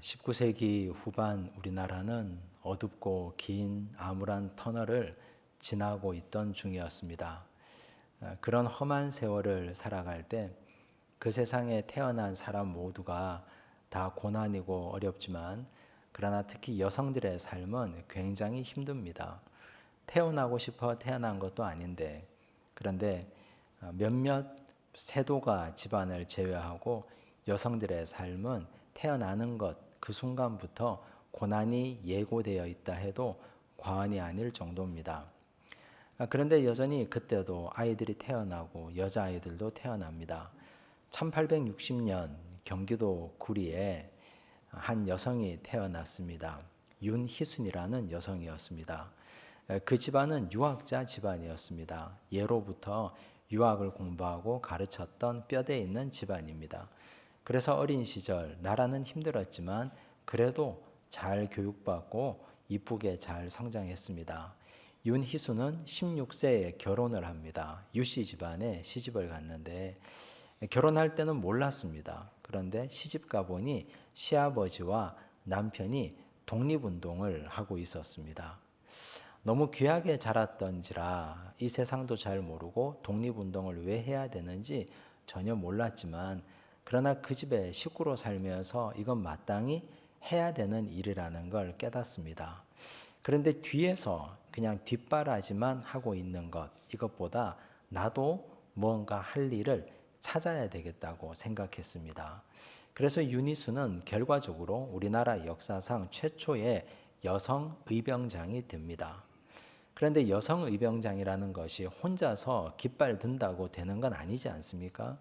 19세기 후반 우리나라는 어둡고 긴 암울한 터널을 지나고 있던 중이었습니다. 아, 그런 험한 세월을 살아갈 때 그 세상에 태어난 사람 모두가 다 고난이고 어렵지만 그러나 특히 여성들의 삶은 굉장히 힘듭니다. 태어나고 싶어 태어난 것도 아닌데 그런데 아, 몇몇 세도가 집안을 제외하고 여성들의 삶은 태어나는 것 그 순간부터 고난이 예고되어 있다 해도 과언이 아닐 정도입니다. 아, 그런데 여전히 그때도 아이들이 태어나고 여자아이들도 태어납니다. 1860년 경기도 구리에 한 여성이 태어났습니다. 윤희순이라는 여성이었습니다. 그 집안은 유학자 집안이었습니다. 예로부터 유학을 공부하고 가르쳤던 뼈대 있는 집안입니다. 그래서 어린 시절 나라는 힘들었지만 그래도 잘 교육받고 이쁘게 잘 성장했습니다. 윤희수는 16세에 결혼을 합니다. 유씨 집안에 시집을 갔는데 결혼할 때는 몰랐습니다. 그런데 시집 가 보니 시아버지와 남편이 독립운동을 하고 있었습니다. 너무 귀하게 자랐던지라 이 세상도 잘 모르고 독립운동을 왜 해야 되는지 전혀 몰랐지만 그러나 그 집에 식구로 살면서 이건 마땅히 해야 되는 일이라는 걸 깨닫습니다. 그런데 뒤에서 그냥 뒷바라지만 하고 있는 것, 이것보다 나도 뭔가 할 일을 찾아야 되겠다고 생각했습니다. 그래서 유니수는 결과적으로 우리나라 역사상 최초의 여성 의병장이 됩니다. 그런데 여성 의병장이라는 것이 혼자서 깃발 든다고 되는 건 아니지 않습니까?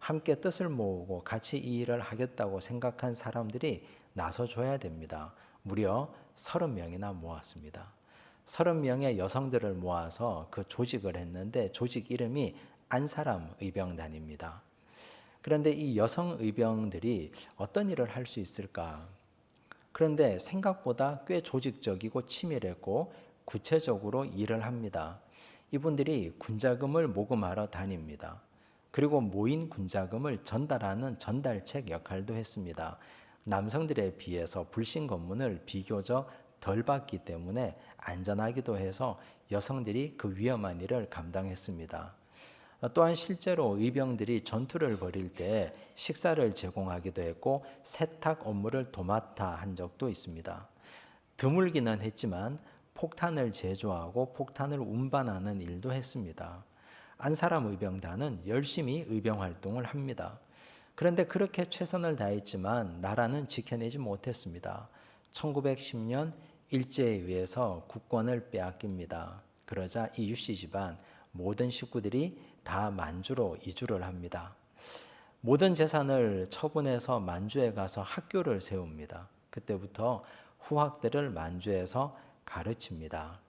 함께 뜻을 모으고 같이 이 일을 하겠다고 생각한 사람들이 나서줘야 됩니다. 무려 30명이나 모았습니다. 30명의 여성들을 모아서 그 조직을 했는데 조직 이름이 안사람 의병단입니다. 그런데 이 여성 의병들이 어떤 일을 할 수 있을까? 그런데 생각보다 꽤 조직적이고 치밀했고 구체적으로 일을 합니다. 이분들이 군자금을 모금하러 다닙니다. 그리고 모인 군자금을 전달하는 전달책 역할도 했습니다. 남성들에 비해서 불신 검문을 비교적 덜 받기 때문에 안전하기도 해서 여성들이 그 위험한 일을 감당했습니다. 또한 실제로 의병들이 전투를 벌일 때 식사를 제공하기도 했고 세탁 업무를 도맡아 한 적도 있습니다. 드물기는 했지만 폭탄을 제조하고 폭탄을 운반하는 일도 했습니다. 안사람 의병단은 열심히 의병 활동을 합니다. 그런데 그렇게 최선을 다했지만 나라는 지켜내지 못했습니다. 1910년 일제에 의해서 국권을 빼앗깁니다. 그러자 이 유씨 집안 모든 식구들이 다 만주로 이주를 합니다. 모든 재산을 처분해서 만주에 가서 학교를 세웁니다. 그때부터 후학들을 만주에서 가르칩니다.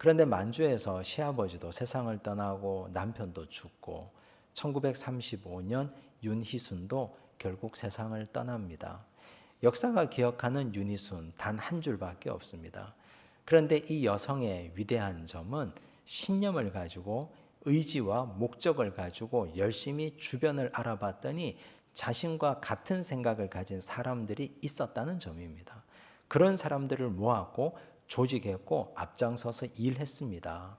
그런데 만주에서 시아버지도 세상을 떠나고 남편도 죽고 1935년 윤희순도 결국 세상을 떠납니다. 역사가 기억하는 윤희순 단 한 줄밖에 없습니다. 그런데 이 여성의 위대한 점은 신념을 가지고 의지와 목적을 가지고 열심히 주변을 알아봤더니 자신과 같은 생각을 가진 사람들이 있었다는 점입니다. 그런 사람들을 모았고 조직했고 앞장서서 일했습니다.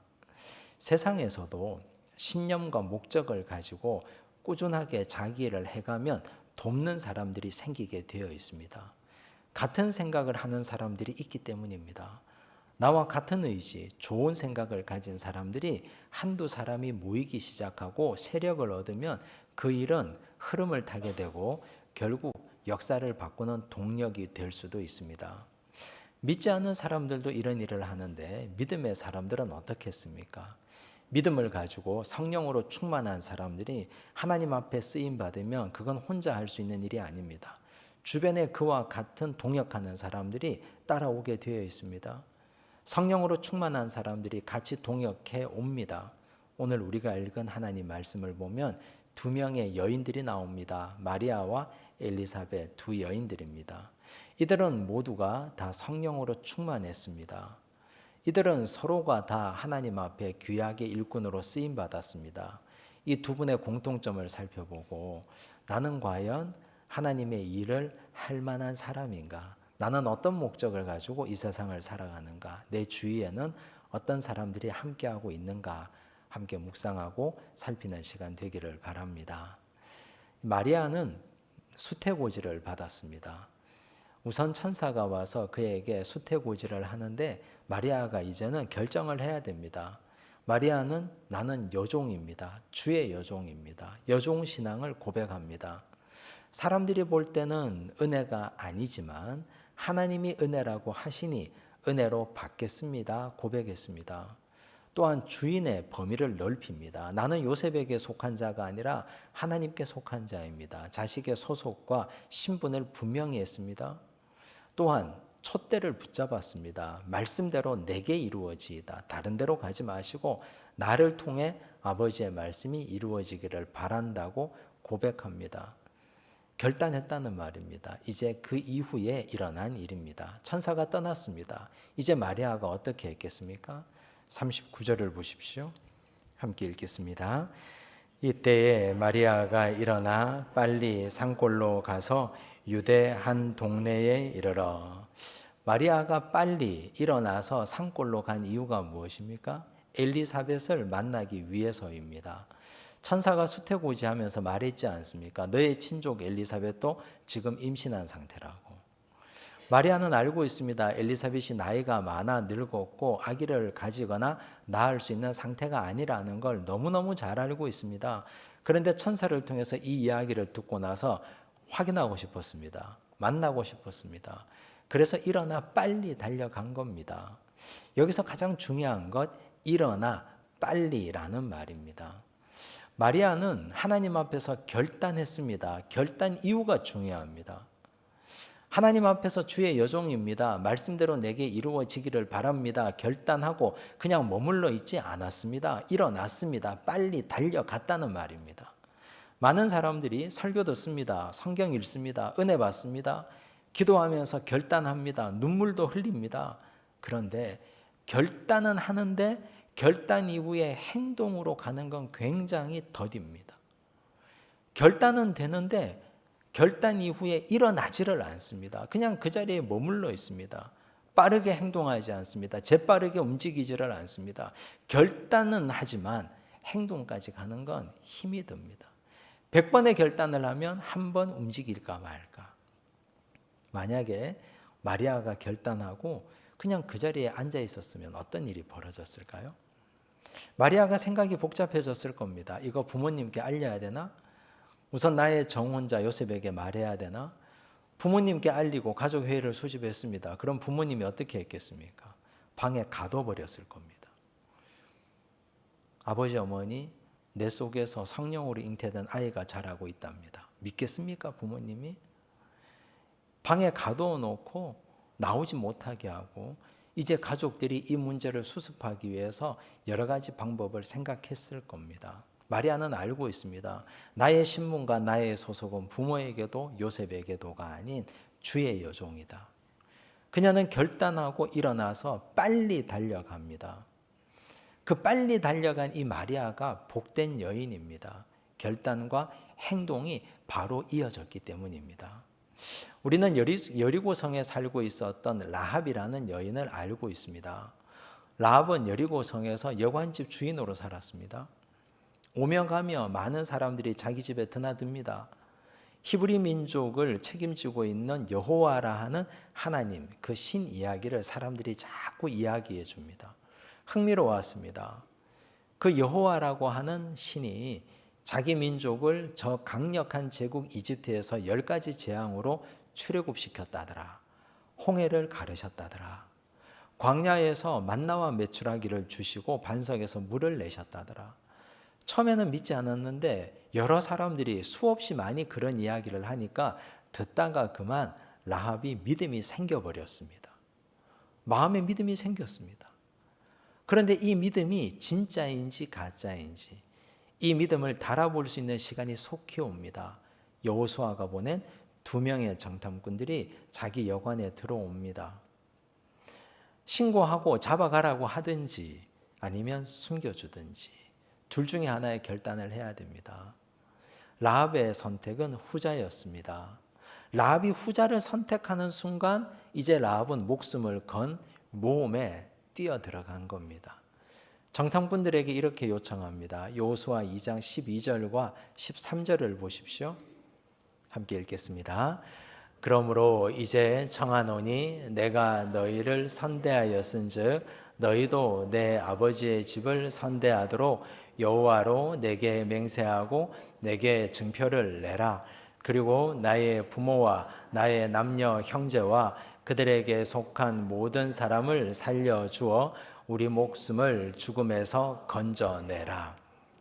세상에서도 신념과 목적을 가지고 꾸준하게 자기 일을 해가면 돕는 사람들이 생기게 되어 있습니다. 같은 생각을 하는 사람들이 있기 때문입니다. 나와 같은 의지, 좋은 생각을 가진 사람들이 한두 사람이 모이기 시작하고 세력을 얻으면 그 일은 흐름을 타게 되고 결국 역사를 바꾸는 동력이 될 수도 있습니다. 믿지 않는 사람들도 이런 일을 하는데 믿음의 사람들은 어떻겠습니까? 믿음을 가지고 성령으로 충만한 사람들이 하나님 앞에 쓰임 받으면 그건 혼자 할 수 있는 일이 아닙니다. 주변에 그와 같은 동역하는 사람들이 따라오게 되어 있습니다. 성령으로 충만한 사람들이 같이 동역해 옵니다. 오늘 우리가 읽은 하나님 말씀을 보면 두 명의 여인들이 나옵니다. 마리아와 엘리사벳 두 여인들입니다. 이들은 모두가 다 성령으로 충만했습니다. 이들은 서로가 다 하나님 앞에 귀하게 일꾼으로 쓰임 받았습니다. 이 두 분의 공통점을 살펴보고 나는 과연 하나님의 일을 할 만한 사람인가? 나는 어떤 목적을 가지고 이 세상을 살아가는가? 내 주위에는 어떤 사람들이 함께하고 있는가? 함께 묵상하고 살피는 시간 되기를 바랍니다. 마리아는 수태고지를 받았습니다. 우선 천사가 와서 그에게 수태고지를 하는데 마리아가 이제는 결정을 해야 됩니다. 마리아는 나는 여종입니다. 주의 여종입니다. 여종 신앙을 고백합니다. 사람들이 볼 때는 은혜가 아니지만 하나님이 은혜라고 하시니 은혜로 받겠습니다. 고백했습니다. 또한 주인의 범위를 넓힙니다. 나는 요셉에게 속한 자가 아니라 하나님께 속한 자입니다. 자식의 소속과 신분을 분명히 했습니다. 또한 촛대를 붙잡았습니다. 말씀대로 내게 이루어지이다. 다른 데로 가지 마시고 나를 통해 아버지의 말씀이 이루어지기를 바란다고 고백합니다. 결단했다는 말입니다. 이제 그 이후에 일어난 일입니다. 천사가 떠났습니다. 이제 마리아가 어떻게 했겠습니까? 39절을 보십시오. 함께 읽겠습니다. 이때에 마리아가 일어나 빨리 산골로 가서 유대 한 동네에 이르러 마리아가 빨리 일어나서 산골로 간 이유가 무엇입니까? 엘리사벳을 만나기 위해서입니다. 천사가 수태고지하면서 말했지 않습니까? 너의 친족 엘리사벳도 지금 임신한 상태라고. 마리아는 알고 있습니다. 엘리사벳이 나이가 많아 늙었고 아기를 가지거나 낳을 수 있는 상태가 아니라는 걸 너무너무 잘 알고 있습니다. 그런데 천사를 통해서 이 이야기를 듣고 나서 확인하고 싶었습니다. 만나고 싶었습니다. 그래서 일어나 빨리 달려간 겁니다. 여기서 가장 중요한 것 일어나 빨리라는 말입니다. 마리아는 하나님 앞에서 결단했습니다. 결단 이유가 중요합니다. 하나님 앞에서 주의 여종입니다. 말씀대로 내게 이루어지기를 바랍니다. 결단하고 그냥 머물러 있지 않았습니다. 일어났습니다. 빨리 달려갔다는 말입니다. 많은 사람들이 설교 듣습니다. 성경 읽습니다. 은혜 받습니다. 기도하면서 결단합니다. 눈물도 흘립니다. 그런데 결단은 하는데 결단 이후에 행동으로 가는 건 굉장히 더딥니다. 결단은 되는데 결단 이후에 일어나지를 않습니다. 그냥 그 자리에 머물러 있습니다. 빠르게 행동하지 않습니다. 재빠르게 움직이지를 않습니다. 결단은 하지만 행동까지 가는 건 힘이 듭니다. 100번의 결단을 하면 한 번 움직일까 말까. 만약에 마리아가 결단하고 그냥 그 자리에 앉아 있었으면 어떤 일이 벌어졌을까요? 마리아가 생각이 복잡해졌을 겁니다. 이거 부모님께 알려야 되나? 우선 나의 정혼자 요셉에게 말해야 되나? 부모님께 알리고 가족 회의를 소집했습니다. 그럼 부모님이 어떻게 했겠습니까? 방에 가둬버렸을 겁니다. 아버지 어머니 내 속에서 성령으로 잉태된 아이가 자라고 있답니다. 믿겠습니까 부모님이? 방에 가둬 놓고 나오지 못하게 하고 이제 가족들이 이 문제를 수습하기 위해서 여러 가지 방법을 생각했을 겁니다. 마리아는 알고 있습니다. 나의 신분과 나의 소속은 부모에게도 요셉에게도가 아닌 주의 여종이다. 그녀는 결단하고 일어나서 빨리 달려갑니다. 그 빨리 달려간 이 마리아가 복된 여인입니다. 결단과 행동이 바로 이어졌기 때문입니다. 우리는 여리고성에 살고 있었던 라합이라는 여인을 알고 있습니다. 라합은 여리고성에서 여관집 주인으로 살았습니다. 오며 가며 많은 사람들이 자기 집에 드나듭니다. 히브리 민족을 책임지고 있는 여호와라 하는 하나님 그 신 이야기를 사람들이 자꾸 이야기해 줍니다. 흥미로웠습니다. 그 여호와라고 하는 신이 자기 민족을 저 강력한 제국 이집트에서 열 가지 재앙으로 출애굽시켰다더라. 홍해를 가르셨다더라. 광야에서 만나와 메추라기를 주시고 반석에서 물을 내셨다더라. 처음에는 믿지 않았는데 여러 사람들이 수없이 많이 그런 이야기를 하니까 듣다가 그만 라합이 믿음이 생겨버렸습니다. 마음에 믿음이 생겼습니다. 그런데 이 믿음이 진짜인지 가짜인지 이 믿음을 달아볼 수 있는 시간이 속히 옵니다. 여호수아가 보낸 두 명의 정탐꾼들이 자기 여관에 들어옵니다. 신고하고 잡아가라고 하든지 아니면 숨겨주든지 둘 중에 하나의 결단을 해야 됩니다. 라합의 선택은 후자였습니다. 라합이 후자를 선택하는 순간 이제 라합은 목숨을 건 모험에 뛰어 들어간 겁니다. 정탐꾼들에게 이렇게 요청합니다. 요수아 2장 12절과 13절을 보십시오. 함께 읽겠습니다. 그러므로 이제 청하노니 내가 너희를 선대하였은즉 너희도 내 아버지의 집을 선대하도록 여호와로 내게 맹세하고 내게 증표를 내라. 그리고 나의 부모와 나의 남녀 형제와 그들에게 속한 모든 사람을 살려 주어 우리 목숨을 죽음에서 건져내라.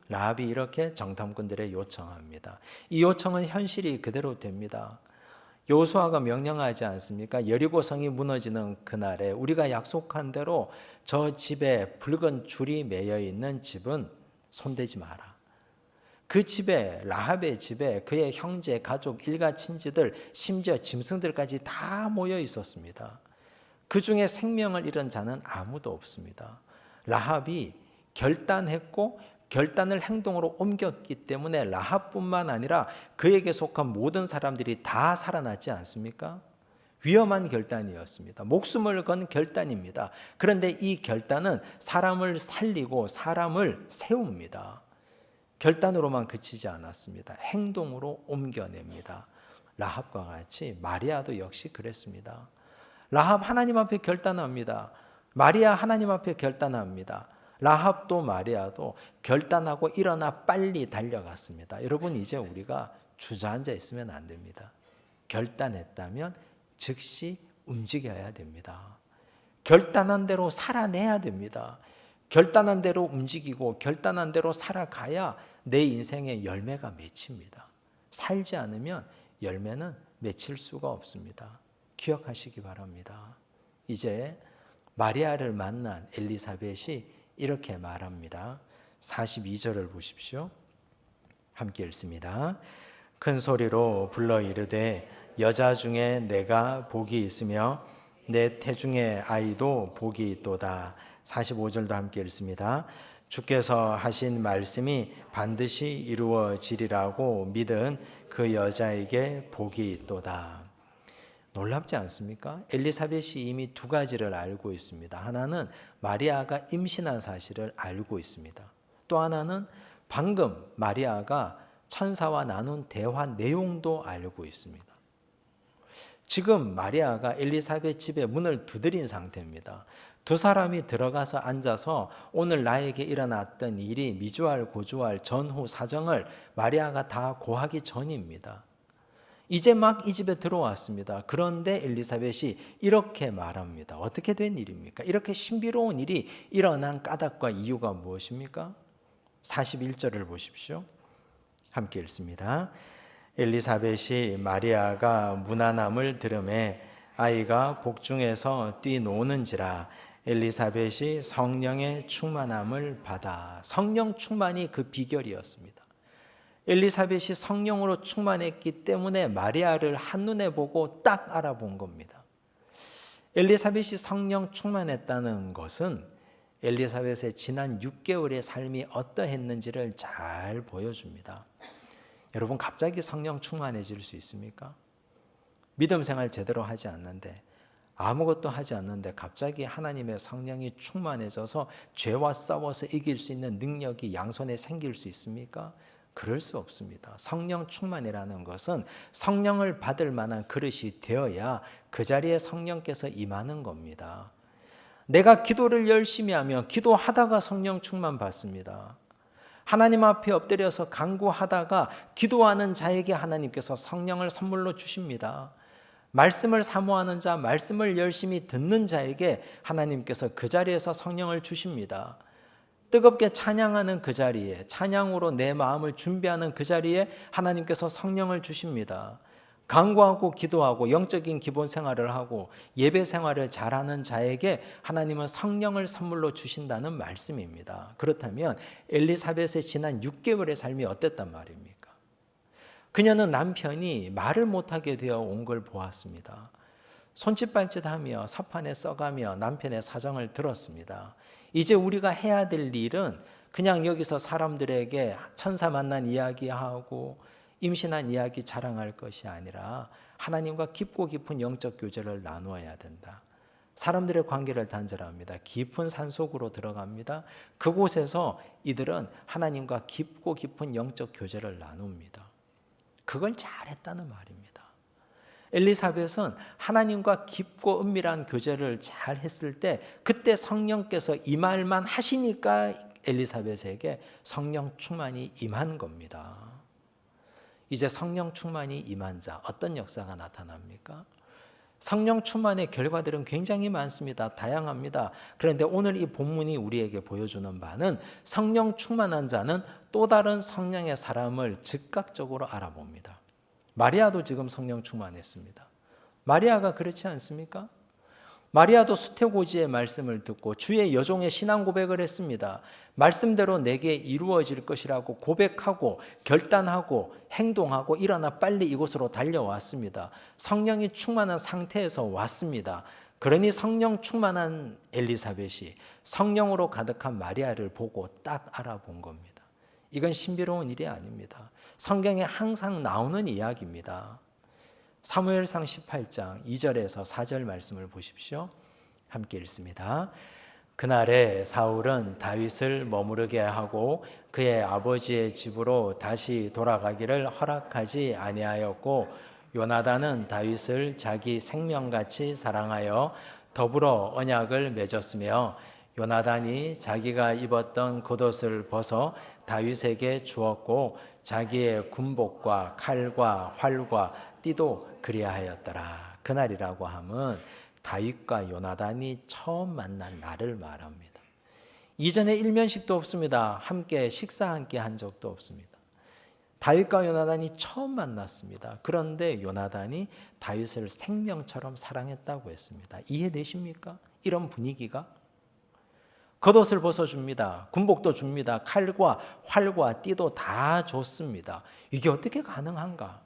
라합이 이렇게 정탐꾼들의 요청합니다. 이 요청은 현실이 그대로 됩니다. 요수아가 명령하지 않습니까? 여리고성이 무너지는 그날에 우리가 약속한 대로 저 집에 붉은 줄이 매여 있는 집은 손대지 마라. 그 집에 라합의 집에 그의 형제, 가족, 일가 친지들, 심지어 짐승들까지 다 모여 있었습니다. 그 중에 생명을 잃은 자는 아무도 없습니다. 라합이 결단했고 결단을 행동으로 옮겼기 때문에 라합뿐만 아니라 그에게 속한 모든 사람들이 다 살아났지 않습니까? 위험한 결단이었습니다. 목숨을 건 결단입니다. 그런데 이 결단은 사람을 살리고 사람을 세웁니다. 결단으로만 그치지 않았습니다. 행동으로 옮겨냅니다. 라합과 같이 마리아도 역시 그랬습니다. 라합 하나님 앞에 결단합니다. 마리아 하나님 앞에 결단합니다. 라합도 마리아도 결단하고 일어나 빨리 달려갔습니다. 여러분 이제 우리가 주저앉아 있으면 안 됩니다. 결단했다면 즉시 움직여야 됩니다. 결단한 대로 살아내야 됩니다. 결단한 대로 움직이고 결단한 대로 살아가야 내 인생의 열매가 맺힙니다. 살지 않으면 열매는 맺힐 수가 없습니다. 기억하시기 바랍니다. 이제 마리아를 만난 엘리사벳이 이렇게 말합니다. 42절을 보십시오. 함께 읽습니다. 큰 소리로 불러 이르되 여자 중에 내가 복이 있으며 내 태중의 아이도 복이 있도다. 45절도 함께 읽습니다. 주께서 하신 말씀이 반드시 이루어지리라고 믿은 그 여자에게 복이 있도다. 놀랍지 않습니까? 엘리사벳이 이미 두 가지를 알고 있습니다. 하나는 마리아가 임신한 사실을 알고 있습니다. 또 하나는 방금 마리아가 천사와 나눈 대화 내용도 알고 있습니다. 지금 마리아가 엘리사벳 집에 문을 두드린 상태입니다. 두 사람이 들어가서 앉아서 오늘 나에게 일어났던 일이 미주알 고주알 전후 사정을 마리아가 다 고하기 전입니다. 이제 막 이 집에 들어왔습니다. 그런데 엘리사벳이 이렇게 말합니다. 어떻게 된 일입니까? 이렇게 신비로운 일이 일어난 까닭과 이유가 무엇입니까? 41절을 보십시오. 함께 읽습니다. 엘리사벳이 마리아가 무난함을 들음에 아이가 복중에서 뛰노는지라 엘리사벳이 성령의 충만함을 받아 성령 충만이 그 비결이었습니다. 엘리사벳이 성령으로 충만했기 때문에 마리아를 한눈에 보고 딱 알아본 겁니다. 엘리사벳이 성령 충만했다는 것은 엘리사벳의 지난 6개월의 삶이 어떠했는지를 잘 보여줍니다. 여러분 갑자기 성령 충만해질 수 있습니까? 믿음 생활 제대로 하지 않는데 아무것도 하지 않는데 갑자기 하나님의 성령이 충만해져서 죄와 싸워서 이길 수 있는 능력이 양손에 생길 수 있습니까? 그럴 수 없습니다. 성령 충만이라는 것은 성령을 받을 만한 그릇이 되어야 그 자리에 성령께서 임하는 겁니다. 내가 기도를 열심히 하면 기도하다가 성령 충만 받습니다. 하나님 앞에 엎드려서 간구하다가 기도하는 자에게 하나님께서 성령을 선물로 주십니다. 말씀을 사모하는 자, 말씀을 열심히 듣는 자에게 하나님께서 그 자리에서 성령을 주십니다. 뜨겁게 찬양하는 그 자리에, 찬양으로 내 마음을 준비하는 그 자리에 하나님께서 성령을 주십니다. 강구하고 기도하고 영적인 기본 생활을 하고 예배 생활을 잘하는 자에게 하나님은 성령을 선물로 주신다는 말씀입니다. 그렇다면 엘리사벳의 지난 6개월의 삶이 어땠단 말입니까? 그녀는 남편이 말을 못하게 되어 온 걸 보았습니다. 손짓발짓하며 사판에 써가며 남편의 사정을 들었습니다. 이제 우리가 해야 될 일은 그냥 여기서 사람들에게 천사 만난 이야기하고 임신한 이야기 자랑할 것이 아니라 하나님과 깊고 깊은 영적 교제를 나누어야 된다. 사람들의 관계를 단절합니다. 깊은 산 속으로 들어갑니다. 그곳에서 이들은 하나님과 깊고 깊은 영적 교제를 나눕니다. 그걸 잘했다는 말입니다. 엘리사벳은 하나님과 깊고 은밀한 교제를 잘 했을 때 그때 성령께서 임할만 하시니까 엘리사벳에게 성령 충만이 임한 겁니다. 이제 성령 충만이 임한 자 어떤 역사가 나타납니까? 성령 충만의 결과들은 굉장히 많습니다. 다양합니다. 그런데 오늘 이 본문이 우리에게 보여주는 바는 성령 충만한 자는 또 다른 성령의 사람을 즉각적으로 알아봅니다. 마리아도 지금 성령 충만했습니다. 마리아가 그렇지 않습니까? 마리아도 수태고지의 말씀을 듣고 주의 여종의 신앙 고백을 했습니다. 말씀대로 내게 이루어질 것이라고 고백하고 결단하고 행동하고 일어나 빨리 이곳으로 달려왔습니다. 성령이 충만한 상태에서 왔습니다. 그러니 성령 충만한 엘리사벳이 성령으로 가득한 마리아를 보고 딱 알아본 겁니다. 이건 신비로운 일이 아닙니다. 성경에 항상 나오는 이야기입니다. 사무엘상 18장 2절에서 4절 말씀을 보십시오. 함께 읽습니다. 그날에 사울은 다윗을 머무르게 하고 그의 아버지의 집으로 다시 돌아가기를 허락하지 아니하였고 요나단은 다윗을 자기 생명같이 사랑하여 더불어 언약을 맺었으며 요나단이 자기가 입었던 겉옷을 벗어 다윗에게 주었고 자기의 군복과 칼과 활과 띠도 그리하였더라. 그날이라고 함은 다윗과 요나단이 처음 만난 날을 말합니다. 이전에 일면식도 없습니다. 함께 식사 함께 한 적도 없습니다. 다윗과 요나단이 처음 만났습니다. 그런데 요나단이 다윗을 생명처럼 사랑했다고 했습니다. 이해되십니까? 이런 분위기가 겉옷을 벗어줍니다. 군복도 줍니다. 칼과 활과 띠도 다 줬습니다. 이게 어떻게 가능한가?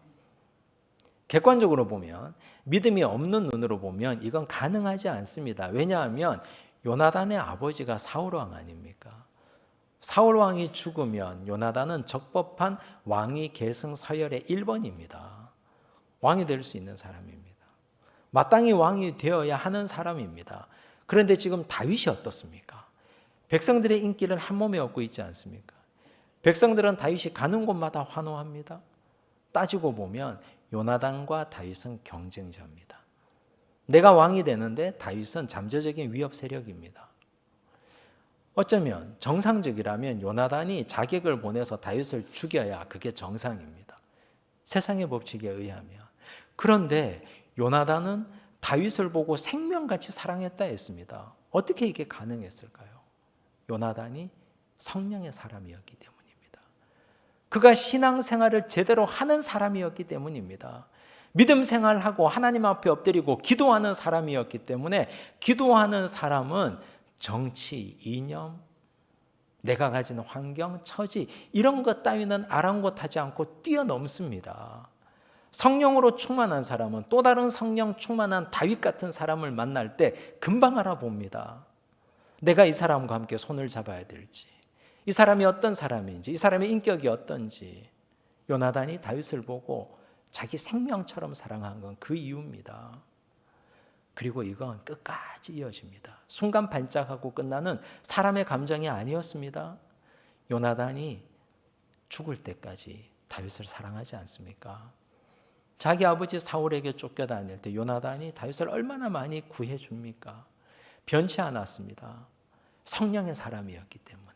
객관적으로 보면 믿음이 없는 눈으로 보면 이건 가능하지 않습니다. 왜냐하면 요나단의 아버지가 사울 왕 아닙니까? 사울 왕이 죽으면 요나단은 적법한 왕위 계승 서열의 1번입니다. 왕이 될 수 있는 사람입니다. 마땅히 왕이 되어야 하는 사람입니다. 그런데 지금 다윗이 어떻습니까? 백성들의 인기를 한 몸에 얻고 있지 않습니까? 백성들은 다윗이 가는 곳마다 환호합니다. 따지고 보면 요나단과 다윗은 경쟁자입니다. 내가 왕이 되는데 다윗은 잠재적인 위협 세력입니다. 어쩌면 정상적이라면 요나단이 자객을 보내서 다윗을 죽여야 그게 정상입니다. 세상의 법칙에 의하면. 그런데 요나단은 다윗을 보고 생명같이 사랑했다 했습니다. 어떻게 이게 가능했을까요? 요나단이 성령의 사람이었기 때문입니다. 그가 신앙생활을 제대로 하는 사람이었기 때문입니다. 믿음 생활하고 하나님 앞에 엎드리고 기도하는 사람이었기 때문에 기도하는 사람은 정치, 이념, 내가 가진 환경, 처지 이런 것 따위는 아랑곳하지 않고 뛰어넘습니다. 성령으로 충만한 사람은 또 다른 성령 충만한 다윗 같은 사람을 만날 때 금방 알아봅니다. 내가 이 사람과 함께 손을 잡아야 될지. 이 사람이 어떤 사람인지, 이 사람의 인격이 어떤지 요나단이 다윗을 보고 자기 생명처럼 사랑한 건 그 이유입니다. 그리고 이건 끝까지 이어집니다. 순간 반짝하고 끝나는 사람의 감정이 아니었습니다. 요나단이 죽을 때까지 다윗을 사랑하지 않습니까? 자기 아버지 사울에게 쫓겨다닐 때 요나단이 다윗을 얼마나 많이 구해 줍니까? 변치 않았습니다. 성령의 사람이었기 때문에.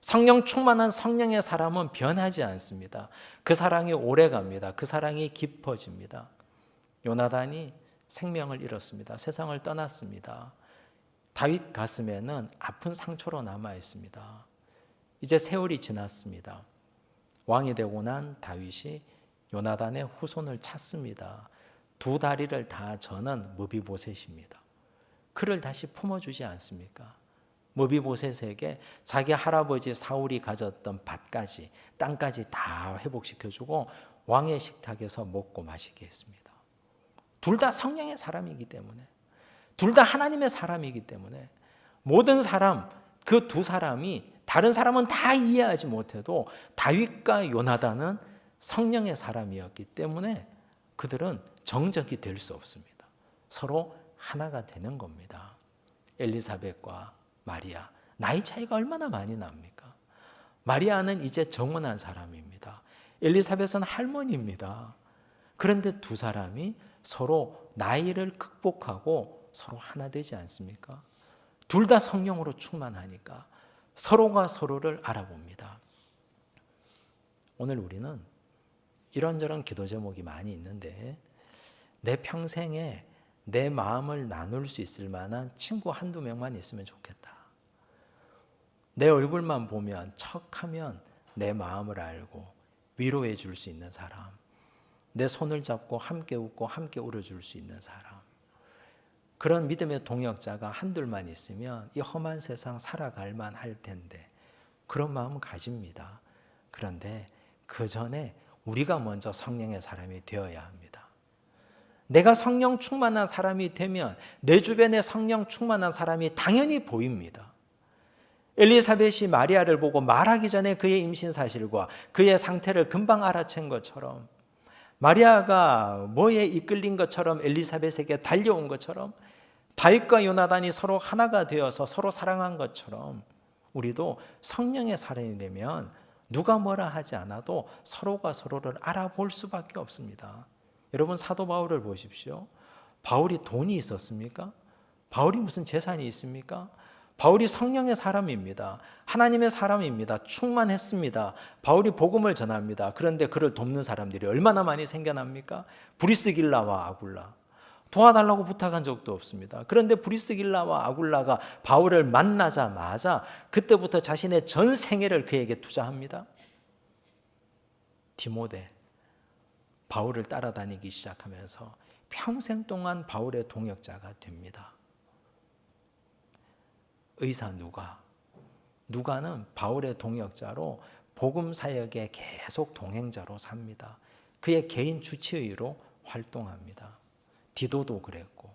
성령 충만한 성령의 사람은 변하지 않습니다. 그 사랑이 오래 갑니다. 그 사랑이 깊어집니다. 요나단이 생명을 잃었습니다. 세상을 떠났습니다. 다윗 가슴에는 아픈 상처로 남아 있습니다. 이제 세월이 지났습니다. 왕이 되고 난 다윗이 요나단의 후손을 찾습니다. 두 다리를 다 저는 무비보셋입니다. 그를 다시 품어주지 않습니까? 모비보셋에게 자기 할아버지 사울이 가졌던 밭까지 땅까지 다 회복시켜주고 왕의 식탁에서 먹고 마시게 했습니다. 둘 다 성령의 사람이기 때문에 둘 다 하나님의 사람이기 때문에 모든 사람 그 두 사람이 다른 사람은 다 이해하지 못해도 다윗과 요나단은 성령의 사람이었기 때문에 그들은 정적이 될 수 없습니다. 서로 하나가 되는 겁니다. 엘리사벳과 마리아 나이 차이가 얼마나 많이 납니까? 마리아는 이제 정원한 사람입니다. 엘리사벳은 할머니입니다. 그런데 두 사람이 서로 나이를 극복하고 서로 하나 되지 않습니까? 둘 다 성령으로 충만하니까 서로가 서로를 알아봅니다. 오늘 우리는 이런저런 기도 제목이 많이 있는데 내 평생에 내 마음을 나눌 수 있을 만한 친구 한두 명만 있으면 좋겠다. 내 얼굴만 보면 척하면 내 마음을 알고 위로해 줄 수 있는 사람. 내 손을 잡고 함께 웃고 함께 울어줄 수 있는 사람. 그런 믿음의 동역자가 한둘만 있으면 이 험한 세상 살아갈 만할 텐데 그런 마음은 가집니다. 그런데 그 전에 우리가 먼저 성령의 사람이 되어야 합니다. 내가 성령 충만한 사람이 되면 내 주변에 성령 충만한 사람이 당연히 보입니다. 엘리사벳이 마리아를 보고 말하기 전에 그의 임신 사실과 그의 상태를 금방 알아챈 것처럼 마리아가 뭐에 이끌린 것처럼 엘리사벳에게 달려온 것처럼 다윗과 요나단이 서로 하나가 되어서 서로 사랑한 것처럼 우리도 성령의 사람이 되면 누가 뭐라 하지 않아도 서로가 서로를 알아볼 수밖에 없습니다. 여러분 사도 바울을 보십시오. 바울이 돈이 있었습니까? 바울이 무슨 재산이 있습니까? 바울이 성령의 사람입니다. 하나님의 사람입니다. 충만했습니다. 바울이 복음을 전합니다. 그런데 그를 돕는 사람들이 얼마나 많이 생겨납니까? 브리스길라와 아굴라. 도와달라고 부탁한 적도 없습니다. 그런데 브리스길라와 아굴라가 바울을 만나자마자 그때부터 자신의 전 생애를 그에게 투자합니다. 디모데 바울을 따라다니기 시작하면서 평생 동안 바울의 동역자가 됩니다. 의사 누가 누가는 바울의 동역자로 복음 사역에 계속 동행자로 삽니다. 그의 개인 주치의로 활동합니다. 디도도 그랬고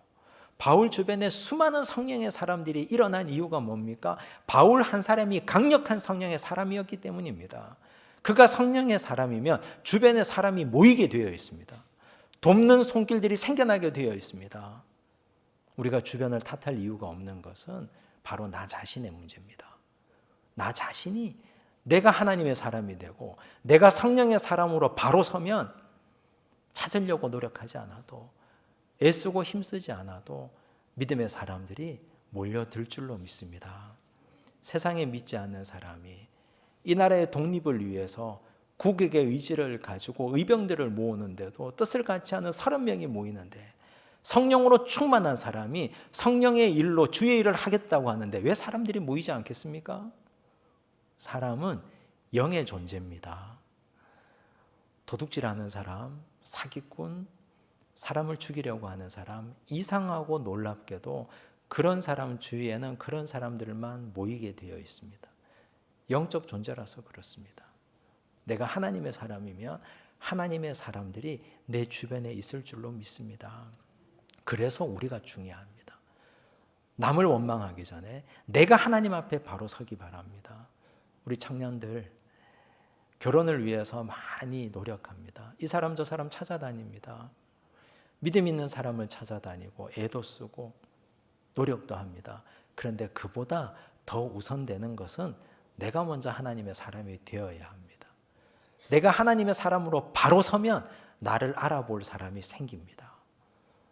바울 주변에 수많은 성령의 사람들이 일어난 이유가 뭡니까? 바울 한 사람이 강력한 성령의 사람이었기 때문입니다. 그가 성령의 사람이면 주변에 사람이 모이게 되어 있습니다. 돕는 손길들이 생겨나게 되어 있습니다. 우리가 주변을 탓할 이유가 없는 것은 바로 나 자신의 문제입니다. 나 자신이 내가 하나님의 사람이 되고 내가 성령의 사람으로 바로 서면 찾으려고 노력하지 않아도 애쓰고 힘쓰지 않아도 믿음의 사람들이 몰려들 줄로 믿습니다. 세상에 믿지 않는 사람이 이 나라의 독립을 위해서 국익의 의지를 가지고 의병들을 모으는데도 뜻을 같이 하는 서른 명이 모이는데 성령으로 충만한 사람이 성령의 일로 주의 일을 하겠다고 하는데 왜 사람들이 모이지 않겠습니까? 사람은 영의 존재입니다. 도둑질하는 사람, 사기꾼, 사람을 죽이려고 하는 사람, 이상하고 놀랍게도 그런 사람 주위에는 그런 사람들만 모이게 되어 있습니다. 영적 존재라서 그렇습니다. 내가 하나님의 사람이면 하나님의 사람들이 내 주변에 있을 줄로 믿습니다. 그래서 우리가 중요합니다. 남을 원망하기 전에 내가 하나님 앞에 바로 서기 바랍니다. 우리 청년들 결혼을 위해서 많이 노력합니다. 이 사람 저 사람 찾아다닙니다. 믿음 있는 사람을 찾아다니고 애도 쓰고 노력도 합니다. 그런데 그보다 더 우선되는 것은 내가 먼저 하나님의 사람이 되어야 합니다. 내가 하나님의 사람으로 바로 서면 나를 알아볼 사람이 생깁니다.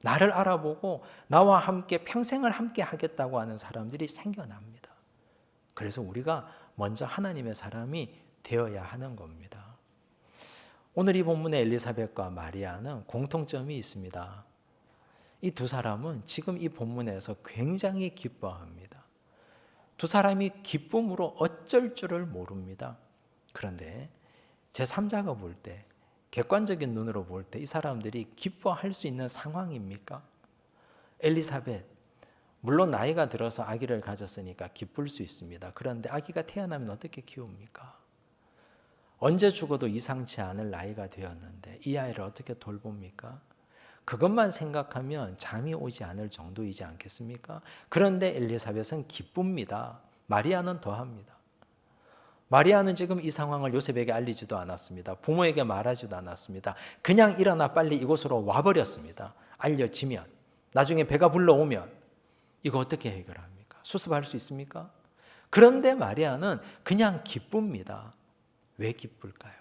나를 알아보고 나와 함께 평생을 함께 하겠다고 하는 사람들이 생겨납니다. 그래서 우리가 먼저 하나님의 사람이 되어야 하는 겁니다. 오늘 이 본문의 엘리사벳과 마리아는 공통점이 있습니다. 이 두 사람은 지금 이 본문에서 굉장히 기뻐합니다. 두 사람이 기쁨으로 어쩔 줄을 모릅니다. 그런데 제 3자가 볼 때 객관적인 눈으로 볼 때 이 사람들이 기뻐할 수 있는 상황입니까? 엘리사벳 물론 나이가 들어서 아기를 가졌으니까 기쁠 수 있습니다. 그런데 아기가 태어나면 어떻게 키웁니까? 언제 죽어도 이상치 않을 나이가 되었는데 이 아이를 어떻게 돌봅니까? 그것만 생각하면 잠이 오지 않을 정도이지 않겠습니까? 그런데 엘리사벳은 기쁩니다. 마리아는 더합니다. 마리아는 지금 이 상황을 요셉에게 알리지도 않았습니다. 부모에게 말하지도 않았습니다. 그냥 일어나 빨리 이곳으로 와버렸습니다. 알려지면 나중에 배가 불러오면 이거 어떻게 해결합니까? 수습할 수 있습니까? 그런데 마리아는 그냥 기쁩니다. 왜 기쁠까요?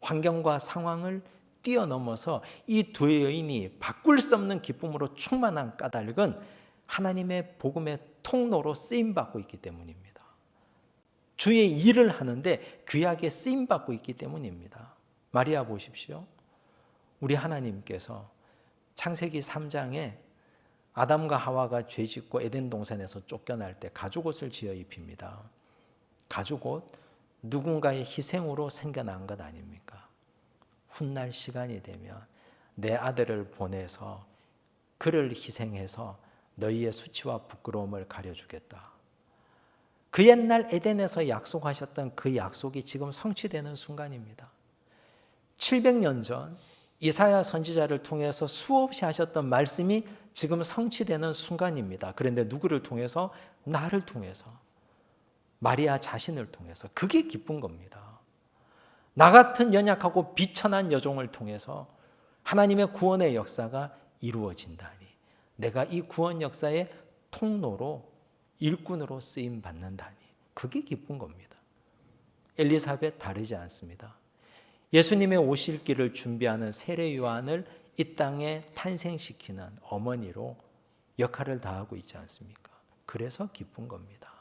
환경과 상황을 뛰어넘어서 이 두 여인이 바꿀 수 없는 기쁨으로 충만한 까닭은 하나님의 복음의 통로로 쓰임 받고 있기 때문입니다. 주의 일을 하는데 귀하게 쓰임 받고 있기 때문입니다. 마리아 보십시오. 우리 하나님께서 창세기 3장에 아담과 하와가 죄 짓고 에덴 동산에서 쫓겨날 때 가죽 옷을 지어 입힙니다. 가죽 옷 누군가의 희생으로 생겨난 것 아닙니까? 훗날 시간이 되면 내 아들을 보내서 그를 희생해서 너희의 수치와 부끄러움을 가려주겠다. 그 옛날 에덴에서 약속하셨던 그 약속이 지금 성취되는 순간입니다. 700년 전 이사야 선지자를 통해서 수없이 하셨던 말씀이 지금 성취되는 순간입니다. 그런데 누구를 통해서? 나를 통해서. 마리아 자신을 통해서. 그게 기쁜 겁니다. 나 같은 연약하고 비천한 여종을 통해서 하나님의 구원의 역사가 이루어진다니. 내가 이 구원 역사의 통로로 일꾼으로 쓰임 받는다니. 그게 기쁜 겁니다. 엘리사벳 다르지 않습니다. 예수님의 오실 길을 준비하는 세례 요한을 이 땅에 탄생시키는 어머니로 역할을 다하고 있지 않습니까? 그래서 기쁜 겁니다.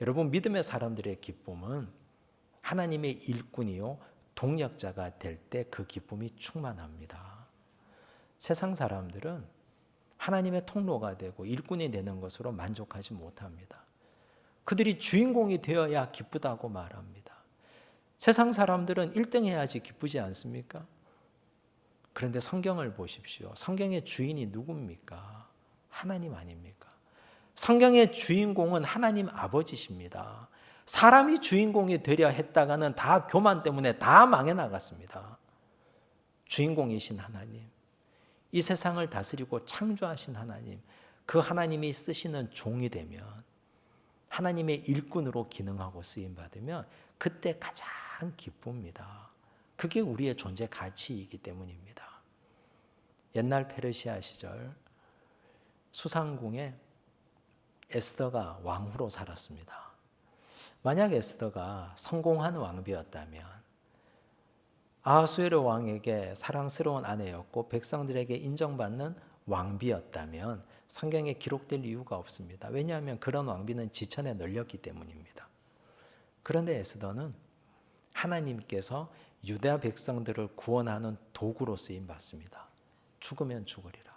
여러분 믿음의 사람들의 기쁨은 하나님의 일꾼이요 동력자가 될 때 그 기쁨이 충만합니다. 세상 사람들은 하나님의 통로가 되고 일꾼이 되는 것으로 만족하지 못합니다. 그들이 주인공이 되어야 기쁘다고 말합니다. 세상 사람들은 1등 해야지 기쁘지 않습니까? 그런데 성경을 보십시오. 성경의 주인이 누굽니까? 하나님 아닙니까? 성경의 주인공은 하나님 아버지십니다. 사람이 주인공이 되려 했다가는 다 교만 때문에 다 망해 나갔습니다. 주인공이신 하나님. 이 세상을 다스리고 창조하신 하나님, 그 하나님이 쓰시는 종이 되면 하나님의 일꾼으로 기능하고 쓰임 받으면 그때 가장 기쁩니다. 그게 우리의 존재 가치이기 때문입니다. 옛날 페르시아 시절 수상궁에 에스더가 왕후로 살았습니다. 만약 에스더가 성공한 왕비였다면 아하수에르 왕에게 사랑스러운 아내였고 백성들에게 인정받는 왕비였다면 성경에 기록될 이유가 없습니다. 왜냐하면 그런 왕비는 지천에 널렸기 때문입니다. 그런데 에스더는 하나님께서 유대 백성들을 구원하는 도구로 쓰임 받습니다. 죽으면 죽으리라.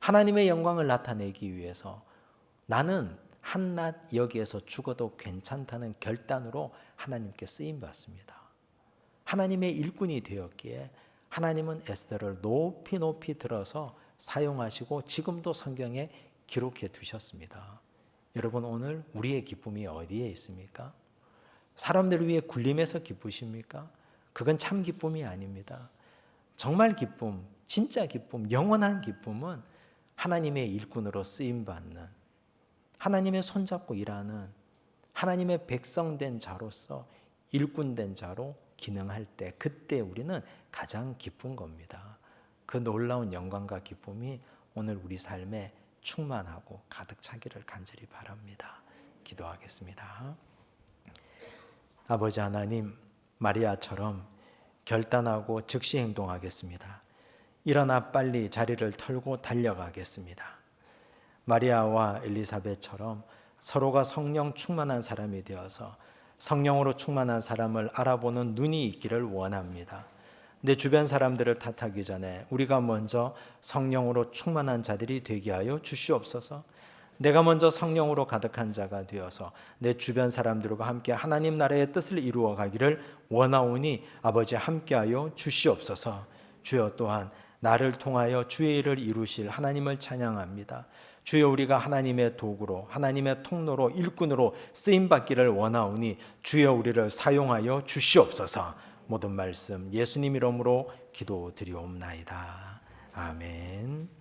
하나님의 영광을 나타내기 위해서 나는 한낱 여기에서 죽어도 괜찮다는 결단으로 하나님께 쓰임 받습니다. 하나님의 일꾼이 되었기에 하나님은 에스더를 높이 높이 들어서 사용하시고 지금도 성경에 기록해 두셨습니다. 여러분 오늘 우리의 기쁨이 어디에 있습니까? 사람들을 위해 굴림해서 기쁘십니까? 그건 참 기쁨이 아닙니다. 정말 기쁨, 진짜 기쁨, 영원한 기쁨은 하나님의 일꾼으로 쓰임 받는 하나님의 손잡고 일하는 하나님의 백성된 자로서 일꾼된 자로 기능할 때 그때 우리는 가장 기쁜 겁니다. 그 놀라운 영광과 기쁨이 오늘 우리 삶에 충만하고 가득 차기를 간절히 바랍니다. 기도하겠습니다. 아버지 하나님, 마리아처럼 결단하고 즉시 행동하겠습니다. 일어나 빨리 자리를 털고 달려가겠습니다. 마리아와 엘리사벳처럼 서로가 성령 충만한 사람이 되어서 성령으로 충만한 사람을 알아보는 눈이 있기를 원합니다. 내 주변 사람들을 탓하기 전에 우리가 먼저 성령으로 충만한 자들이 되게 하여 주시옵소서. 내가 먼저 성령으로 가득한 자가 되어서 내 주변 사람들과 함께 하나님 나라의 뜻을 이루어 가기를 원하오니 아버지 함께하여 주시옵소서. 주여 또한 나를 통하여 주의 일을 이루실 하나님을 찬양합니다. 주여 우리가 하나님의 도구로 하나님의 통로로 일꾼으로 쓰임 받기를 원하오니 주여 우리를 사용하여 주시옵소서. 모든 말씀 예수님 이름으로 기도드리옵나이다. 아멘.